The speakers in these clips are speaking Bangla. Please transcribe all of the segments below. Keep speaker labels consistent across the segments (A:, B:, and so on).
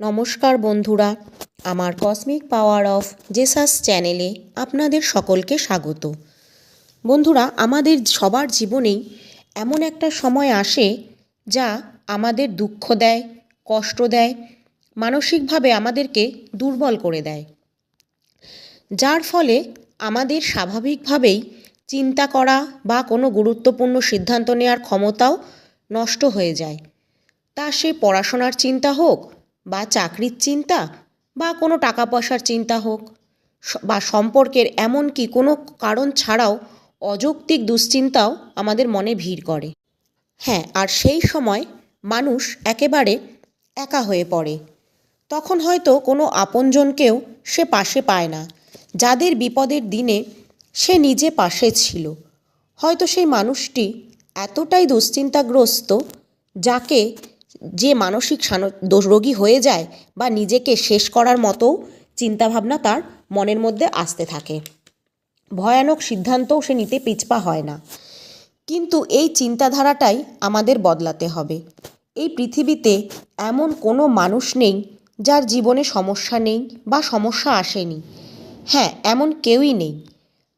A: নমস্কার বন্ধুরা, আমার কসমিক পাওয়ার অফ জেসাস চ্যানেলে আপনাদের সকলকে স্বাগত। বন্ধুরা, আমাদের সবার জীবনেই এমন একটা সময় আসে যা আমাদের দুঃখ দেয়, কষ্ট দেয়, মানসিকভাবে আমাদেরকে দুর্বল করে দেয়। যার ফলে আমাদের স্বাভাবিকভাবেই চিন্তা করা বা কোনো গুরুত্বপূর্ণ সিদ্ধান্ত নেওয়ার ক্ষমতাও নষ্ট হয়ে যায়। তা সে পড়াশোনার চিন্তা হোক বা চাকরির চিন্তা বা কোনো টাকা পয়সার চিন্তা হোক বা সম্পর্কের এমনকি কোনো কারণ ছাড়াও অযৌক্তিক দুশ্চিন্তাও আমাদের মনে ভিড় করে। হ্যাঁ আর সেই সময় মানুষ একেবারে একা হয়ে পড়ে। তখন হয়তো কোনো আপনজনকেও সে পাশে পায় না। যাদের বিপদের দিনে সে নিজে পাশে ছিল। হয়তো সেই মানুষটি এতটাই দুশ্চিন্তাগ্রস্ত যাকে যে মানসিক রোগী হয়ে যায় বা নিজেকে শেষ করার মতো চিন্তাভাবনা তার মনের মধ্যে আসতে থাকে। ভয়ানক সিদ্ধান্তও সে নিতে পিছপা হয় না। কিন্তু এই চিন্তাধারাটাই আমাদের বদলাতে হবে। এই পৃথিবীতে এমন কোনো মানুষ নেই যার জীবনে সমস্যা নেই বা সমস্যা আসেনি। হ্যাঁ এমন কেউই নেই।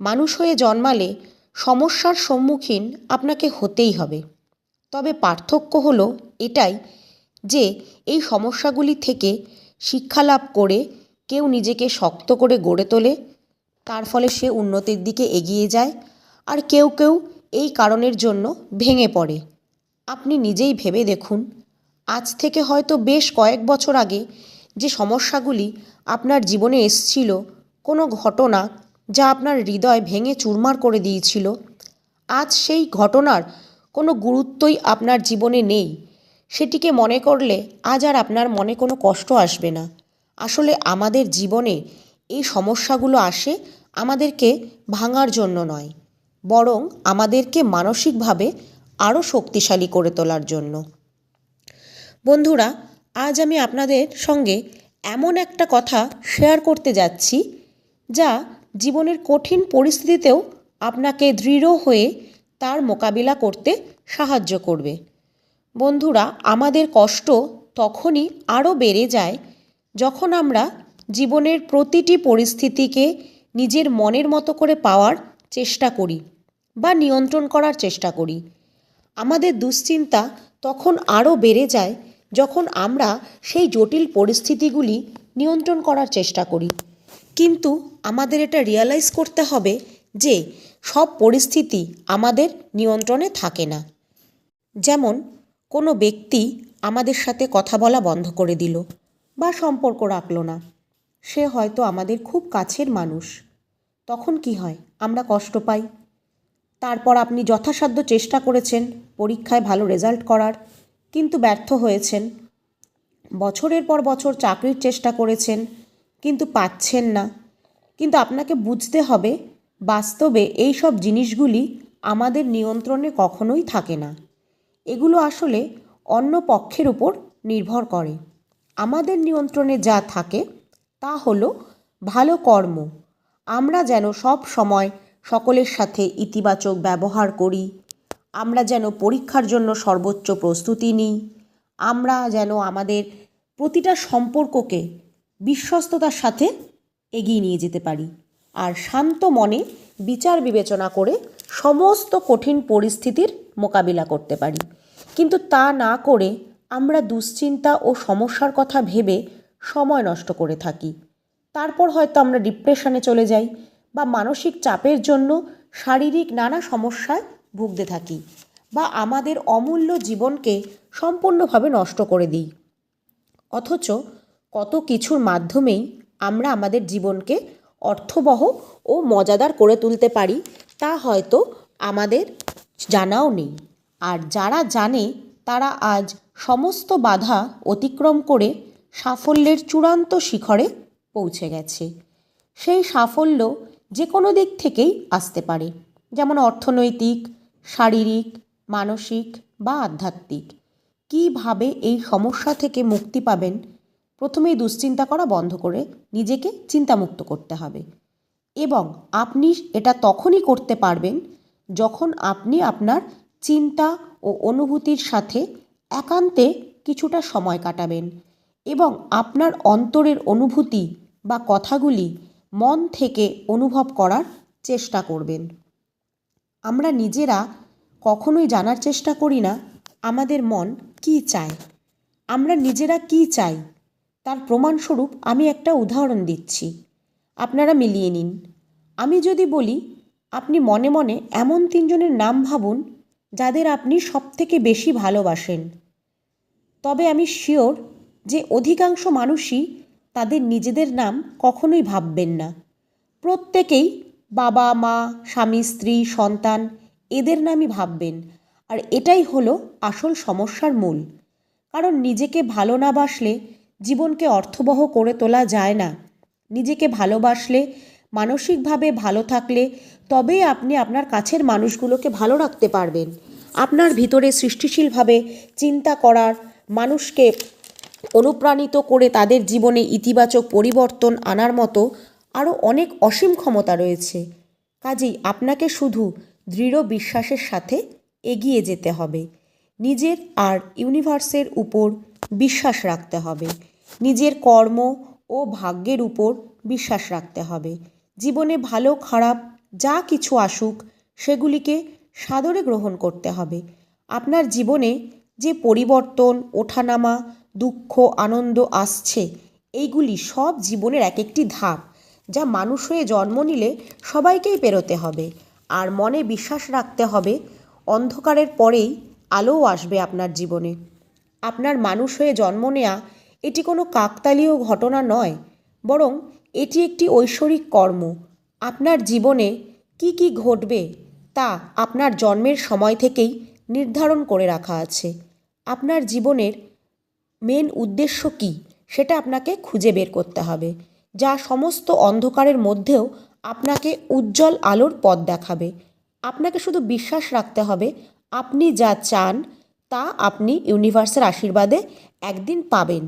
A: মানুষ হয়ে জন্মালে সমস্যার সম্মুখীন আপনাকে হতেই হবে। তবে পার্থক্য হলো এটাই যে এই সমস্যাগুলি থেকে শিক্ষা লাভ করে কেউ নিজেকে শক্ত করে গড়ে তোলে, তার ফলে সে উন্নতির দিকে এগিয়ে যায় আর কেউ কেউ এই কারণের জন্য ভেঙে পড়ে। আপনি নিজেই ভেবে দেখুন, আজ থেকে হয়তো বেশ কয়েক বছর আগে যে সমস্যাগুলি আপনার জীবনে এসছিল, কোনো ঘটনা যা আপনার হৃদয় ভেঙে চুরমার করে দিয়েছিল, আজ সেই ঘটনার কোনো গুরুত্বই আপনার জীবনে নেই। সেটিকে মনে করলে আজ আর আপনার মনে কোনো কষ্ট আসবে না। আসলে আমাদের জীবনে এই সমস্যাগুলো আসে আমাদেরকে ভাঙার জন্য নয়, বরং আমাদেরকে মানসিকভাবে আরও শক্তিশালী করে তোলার জন্য। বন্ধুরা, আজ আমি আপনাদের সঙ্গে এমন একটা কথা শেয়ার করতে যাচ্ছি, যা জীবনের কঠিন পরিস্থিতিতেও আপনাকে দৃঢ় হয়ে তার মোকাবিলা করতে সাহায্য করবে। বন্ধুরা, আমাদের কষ্ট তখনই আরও বেড়ে যায় যখন আমরা জীবনের প্রতিটি পরিস্থিতিকে নিজের মনের মতো করে পাওয়ার চেষ্টা করি বা নিয়ন্ত্রণ করার চেষ্টা করি। আমাদের দুশ্চিন্তা তখন আরও বেড়ে যায় যখন আমরা সেই জটিল পরিস্থিতিগুলি নিয়ন্ত্রণ করার চেষ্টা করি। কিন্তু আমাদের এটা রিয়ালাইজ করতে হবে যে সব পরিস্থিতি আমাদের নিয়ন্ত্রণে থাকে না। যেমন কোনো ব্যক্তি আমাদের সাথে কথা বলা বন্ধ করে দিল বা সম্পর্ক রাখল না। সে হয়তো আমাদের খুব কাছের মানুষ। তখন কি হয়? আমরা কষ্ট পাই। তারপর আপনি যথাসাধ্য চেষ্টা করেছেন পরীক্ষায় ভালো রেজাল্ট করার, কিন্তু ব্যর্থ হয়েছেন। বছরের পর বছর চাকরির চেষ্টা করেছেন, কিন্তু পাচ্ছেন না। কিন্তু আপনাকে বুঝতে হবে, বাস্তবে এই সব জিনিসগুলি আমাদের নিয়ন্ত্রণে কখনোই থাকে না। এগুলো আসলে অন্য পক্ষের উপর নির্ভর করে। আমাদের নিয়ন্ত্রণে যা থাকে, তা হলো ভালো কর্ম। আমরা যেন সব সময় সকলের সাথে ইতিবাচক ব্যবহার করি। আমরা যেন পরীক্ষার জন্য সর্বোচ্চ প্রস্তুতি নিই। আমরা যেন আমাদের প্রতিটা সম্পর্ককে বিশ্বস্ততার সাথে এগিয়ে নিয়ে যেতে পারি। আর শান্ত মনে বিচার বিবেচনা করে সমস্ত কঠিন পরিস্থিতির মোকাবিলা করতে পারি। কিন্তু তা না করে আমরা দুশ্চিন্তা ও সমস্যার কথা ভেবে সময় নষ্ট করে থাকি। তারপর হয়তো আমরা ডিপ্রেশনে চলে যাই বা মানসিক চাপের জন্য শারীরিক নানা সমস্যায় ভুগতে থাকি বা আমাদের অমূল্য জীবনকে সম্পূর্ণভাবে নষ্ট করে দিই। অথচ কত কিছুর মাধ্যমেই আমরা আমাদের জীবনকে অর্থবহ ও মজাদার করে তুলতে পারি তা হয়তো আমাদের জানাও নেই। আর যারা জানে তারা আজ সমস্ত বাধা অতিক্রম করে সাফল্যের চূড়ান্ত শিখরে পৌঁছে গেছে। সেই সাফল্য যে কোনো দিক থেকেই আসতে পারে, যেমন অর্থনৈতিক, শারীরিক, মানসিক বা আধ্যাত্মিক। কীভাবে এই সমস্যা থেকে মুক্তি পাবেন? প্রথমেই দুশ্চিন্তা করা বন্ধ করে নিজেকে চিন্তামুক্ত করতে হবে। এবং আপনি এটা তখনই করতে পারবেন যখন আপনি আপনার চিন্তা ও অনুভূতির সাথে একান্তে কিছুটা সময় কাটাবেন এবং আপনার অন্তরের অনুভূতি বা কথাগুলি মন থেকে অনুভব করার চেষ্টা করবেন। আমরা নিজেরা কখনোই জানার চেষ্টা করি না আমাদের মন কী চায়। আমরা নিজেরা কী চাই তার প্রমাণস্বরূপ আমি একটা উদাহরণ দিচ্ছি। আপনারা মিলিয়ে নিন। আমি যদি বলি, আপনি মনে মনে এমন তিনজনের নাম ভাবুন যাদের আপনি সবথেকে বেশি ভালোবাসেন। তবে আমি শিওর যে অধিকাংশ মানুষই তাদের নিজেদের নাম কখনোই ভাববেন না। প্রত্যেকেই বাবা, মা, স্বামী, স্ত্রী, সন্তান এদের নামই ভাববেন। আর এটাই হলো আসল সমস্যার মূল। কারণ নিজেকে ভালো না বাসলে জীবনকে অর্থবহ করে তোলা যায় না। নিজেকে ভালোবাসলে মানসিকভাবে ভালো থাকলে তবেই আপনি আপনার কাছের মানুষগুলোকে ভালো রাখতে পারবেন। আপনার ভিতরে সৃষ্টিশীলভাবে চিন্তা করার, মানুষকে অনুপ্রাণিত করে তাদের জীবনে ইতিবাচক পরিবর্তন আনার মতো আরও অনেক অসীম ক্ষমতা রয়েছে। কাজেই আপনাকে শুধু দৃঢ় বিশ্বাসের সাথে এগিয়ে যেতে হবে। নিজের আর ইউনিভার্সের উপর বিশ্বাস রাখতে হবে। নিজের কর্ম ও ভাগ্যের উপর বিশ্বাস রাখতে হবে। জীবনে ভালো, খারাপ, যা কিছু আসুক, সেগুলিকে সাদরে গ্রহণ করতে হবে। আপনার জীবনে যে পরিবর্তন, ওঠানামা, দুঃখ, আনন্দ আসছে, এইগুলি সব জীবনের এক একটি ধাপ, যা মানুষ হয়ে জন্ম নিলে সবাইকেই পেরোতে হবে। আর মনে বিশ্বাস রাখতে হবে, অন্ধকারের পরেই আলোও আসবে আপনার জীবনে। আপনার মানুষ হয়ে জন্ম নেয়া, এটি কোনো কাকতালীয় ঘটনা নয়। বরং এটি একটি ঐশ্বরিক কর্ম। আপনার জীবনে কি কি ঘটবে তা আপনার জন্মের সময় থেকেই নির্ধারণ করে রাখা আছে। আপনার জীবনের মেন উদ্দেশ্য কী সেটা আপনাকে খুঁজে বের করতে হবে, যা সমস্ত অন্ধকারের মধ্যেও আপনাকে উজ্জ্বল আলোর পথ দেখাবে। আপনাকে শুধু বিশ্বাস রাখতে হবে, আপনি যা চান তা আপনি ইউনিভার্সের আশীর্বাদে একদিন পাবেন।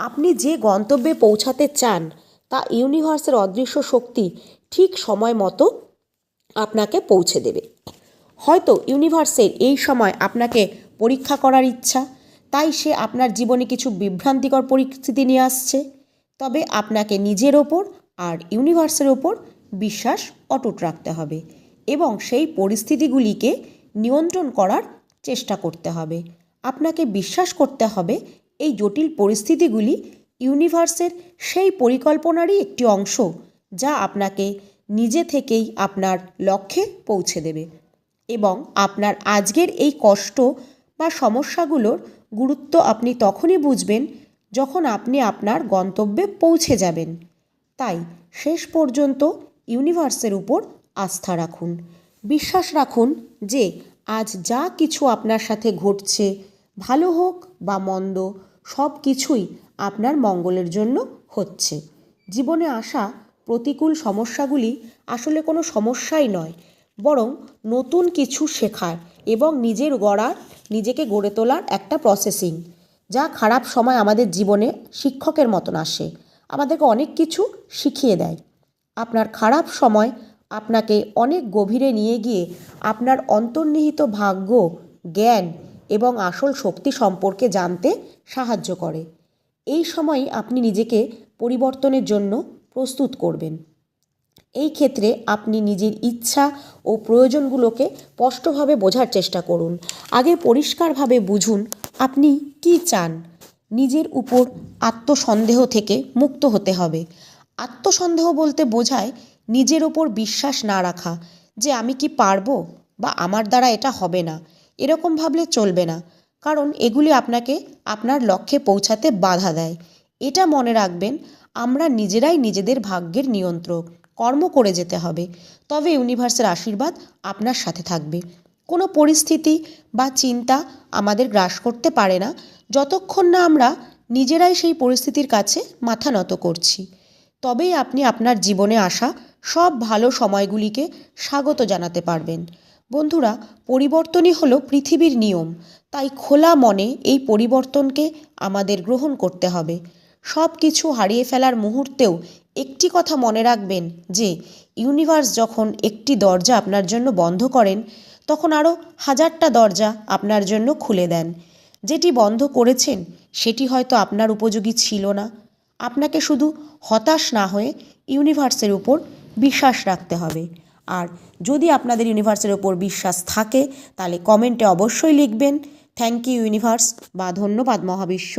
A: আপনি যে গন্তব্যে পৌঁছাতে চান, তা ইউনিভার্সের অদৃশ্য শক্তি ঠিক সময় মতো আপনাকে পৌঁছে দেবে। হয়তো ইউনিভার্সের এই সময় আপনাকে পরীক্ষা করার ইচ্ছা, তাই সে আপনার জীবনে কিছু বিভ্রান্তিকর পরিস্থিতি নিয়ে আসছে। তবে আপনাকে নিজের ওপর আর ইউনিভার্সের ওপর বিশ্বাস অটুট রাখতে হবে এবং সেই পরিস্থিতিগুলিকে নিয়ন্ত্রণ করার চেষ্টা করতে হবে। আপনাকে বিশ্বাস করতে হবে এই জটিল পরিস্থিতিগুলি ইউনিভার্সের সেই পরিকল্পনারই একটি অংশ যা আপনাকে নিজে থেকেই আপনার লক্ষ্যে পৌঁছে দেবে এবং আপনার আজকের এই কষ্ট বা সমস্যাগুলোর গুরুত্ব আপনি তখনই বুঝবেন যখন আপনি আপনার গন্তব্যে পৌঁছে যাবেন। তাই শেষ পর্যন্ত ইউনিভার্সের উপর আস্থা রাখুন। বিশ্বাস রাখুন যে আজ যা কিছু আপনার সাথে ঘটছে, ভালো হোক বা মন্দ সব কিছুই আপনার মঙ্গলের জন্য হচ্ছে। জীবনে আসা প্রতিকূল সমস্যাগুলি আসলে কোনো সমস্যাই নয়, বরং নতুন কিছু শেখার এবং নিজের গড়ার, নিজেকে গড়ে তোলার একটা প্রসেসিং যা খারাপ সময় আমাদের জীবনে শিক্ষকের মতন আসে, আমাদেরকে অনেক কিছু শিখিয়ে দেয়। আপনার খারাপ সময় আপনাকে অনেক গভীরে নিয়ে গিয়ে আপনার অন্তর্নিহিত ভাগ্য, জ্ঞান এবং আসল শক্তি সম্পর্কে জানতে সাহায্য করে। এই সময় আপনি নিজেকে পরিবর্তনের জন্য প্রস্তুত করবেন। এই ক্ষেত্রে আপনি নিজের ইচ্ছা ও প্রয়োজনগুলোকে স্পষ্টভাবে বোঝার চেষ্টা করুন। আগে পরিষ্কারভাবে বুঝুন, আপনি কি চান? নিজের উপর আত্মসন্দেহ থেকে মুক্ত হতে হবে। আত্মসন্দেহ বলতে বোঝায় নিজের ওপর বিশ্বাস না রাখা যে আমি কি পারব বা আমার দ্বারা এটা হবে না। এরকম ভাবলে চলবে না। কারণ এগুলি আপনাকে আপনার লক্ষ্যে পৌঁছাতে বাধা দেয়। এটা মনে রাখবেন, আমরা নিজেরাই নিজেদের ভাগ্যের নিয়ন্ত্রক। কর্ম করে যেতে হবে। তবে ইউনিভার্সের আশীর্বাদ আপনার সাথে থাকবে। কোনো পরিস্থিতি বা চিন্তা আমাদের গ্রাস করতে পারে না। যতক্ষণ না আমরা নিজেরাই সেই পরিস্থিতির কাছে মাথা নত করছি। তবেই আপনি আপনার জীবনে আসা সব ভালো সময়গুলিকে স্বাগত জানাতে পারবেন। বন্ধুরা, পরিবর্তনই হলো পৃথিবীর নিয়ম। তাই খোলা মনে এই পরিবর্তনকে আমাদের গ্রহণ করতে হবে। সব কিছু হারিয়ে ফেলার মুহূর্তেও একটি কথা মনে রাখবেন যে ইউনিভার্স যখন একটি দরজা আপনার জন্য বন্ধ করেন, তখন আরও হাজারটা দরজা আপনার জন্য খুলে দেন। যেটি বন্ধ করেছেন, সেটি হয়তো আপনার উপযোগী ছিল না। আপনাকে শুধু হতাশ না হয়ে ইউনিভার্সের উপর বিশ্বাস রাখতে হবে। আর যদি আপনাদের ইউনিভার্সের ওপর বিশ্বাস থাকে, তাহলে কমেন্টে অবশ্যই লিখবেন। থ্যাংক ইউ ইউনিভার্স বা ধন্যবাদ মহাবিশ্ব।